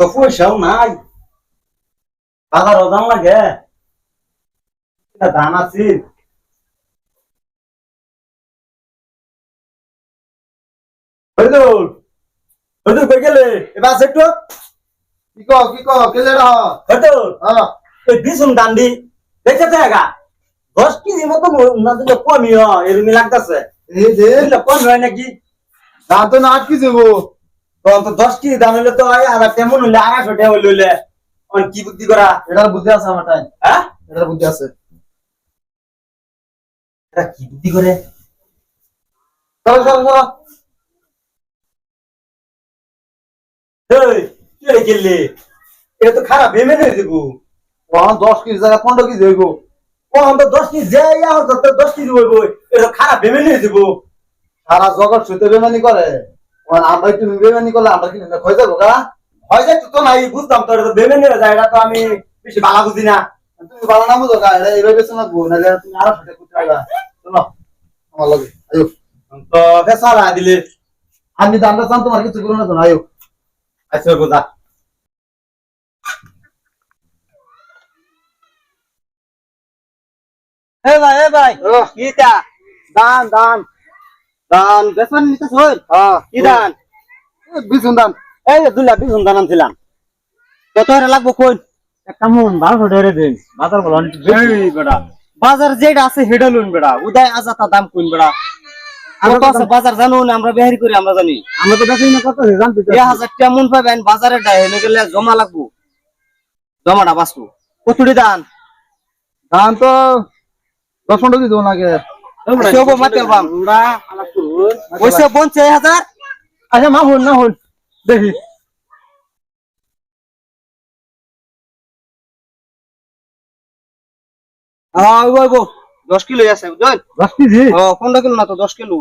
পয়সাও নাই। বাজারও দাম লাগে। দাম আছে। কই গেলে? এবার আছে একটু। কি কো কি কো কেলে রহ? হইদুল হ্যাঁ। ওই বিছুন দান্ডি দেখতে থাকা দশ কেজি মতো না দিলে কমিও এরমি লাগতেছে। এই কম হয় নাকি? দাম তো না আটকে যাব তো অন্তত দশ কেজি দাম হইলে তো তেমন হইলে আড়াইশো টাকা হইলে হইলে। কি বুদ্ধি করা? এটার বুদ্ধি আছে আমার টাইম হ্যাঁ? এটার বুদ্ধি আছে। এটা কি বুদ্ধি করে? চলো চলো চলো। কি রে গেলে? এটা তো খারাপ ভেবে নিয়ে দেবো। ওখানে দশ কেজি জায়গা পনেরো কেজি হইব। ও আমরা দশ কেজি দশ কেজি হইব এটা তো খারাপ ভেবে নিয়ে দেবো। সারা জগৎ শুতে বেমানি করে। আমরা একটু বেমানি করলে আমরা কি খয় যাব গা হয় যায় তো নাই বুঝতাম তো এটা তো নিয়ে যায় এটা তো আমি বেশি ভালো বুঝি না। তুমি ভালো না বুঝো গা এটা এইভাবে শোনা গো নাহলে তুমি আরও শুতে করতে পারবা। চলো আমার লগে আয়ো। তো ফেসালা দিলে। আমি দামটা চান তোমার কিছু করো না তো আয়ো। আচ্ছা বোঝা এ ভাই এ ভাই। কিটা দান দান। দান বেসন নিতে হই হ্যাঁ। কি দান বিশুন দাম। এই দুলা বিছুন দান আনছিলাম। কত হারে লাগবো কই একটা মন বারোশো টাকা দিন। বাজার বলো এই বেড়া বাজার যেটা আছে হেডা লুন বেড়া উদয় আজাতা দাম কোন বেড়া বাজার জানো আমরা বেহারি করি আমরা জানি। আমরা তো দেখি না কত জানতে এক হাজার টাকা মন পাবেন বাজারে ডাই হেনে গেলে জমা লাগবো। জমাটা বাঁচবো। কতুড়ি দান। দাম তো দশ পনেরো কেজি নাকি সেও মাতে পাম ওইসে হাজার? আচ্ছা মা হন না হন দেখি। হ্যাঁ ওই ওই দশ কিলো আছে বুঝলেন? দশ কেজি? ও পনেরো কিলো না তো দশ কিলো?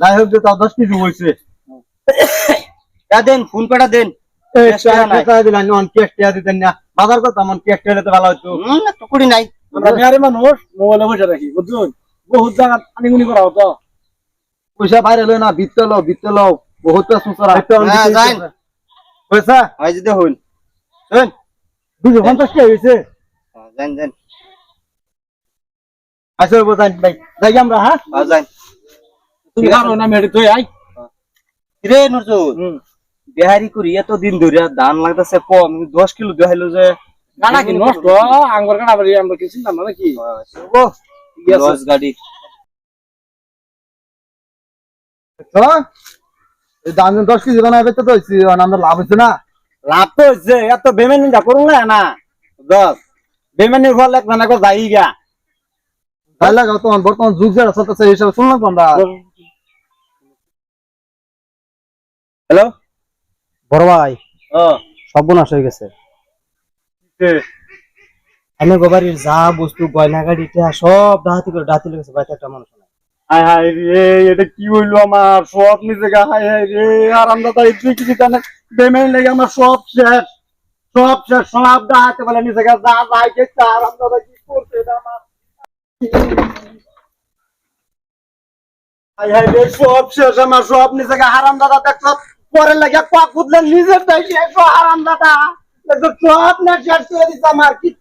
যাই হোক যে তাও দশ কেজি দেন ফোন পেটা দেন? বাজার করতাম দিতে ভালো হতো নাই। আমরা বিহারি মানুষ মোবাইলে বসে রাখি বহুত জায়গা আনিগুনি করা হতো পয়সা বাইরে লই না বিত্তে লও বিত্তে লও বহুত সুসরা। পয়সা হয় যদি হইল শুন দুশো পঞ্চাশ টাকা হয়েছে যান যান আচ্ছা বোঝাই ভাই যাই আমরা হ্যাঁ হ্যাঁ, তুমি জানো না মেরে তুই আই। রে নজরুল বিহারি করি এত দিন ধরে ধান লাগতেছে কম দশ কিলো দেখাইলো যে গানা কি নষ্ট? আঙ্গুর বাড়ি আমরা কি চিন্তা না নাকি? লস গাড়ি দাম দশ কেজি বানায় বেচতে তো আমরা লাভ হচ্ছে না। লাভ তো হচ্ছে এত বেমেনিটা করুন না না। দশ। বেমেনির ফল এক যাই গা। বর্তমান যুগ যারা চলতেছে এই হিসাবে শুনলাম আমরা হ্যালো? বড় ভাই সর্বনাশ হয়ে গেছে। আমি গোবারির যা বস্তু, গয়না গাড়ি ইতিহাস সব ডাহাতি করে ডাহাতি লেগেছে একটা মানুষ রে, এটা কি হইল আমার? সব নিচে গা রে আর আমরা তো একটু কিছু জানে? লেগে আমার সব শেষ। সব শেষ, সব ডাহাতে বলে নিচে গা, যা যাই দেখতে আর আমরা কি করছে আমার? রে আমার পরে নিজের তাই আমার, কিচ্ছু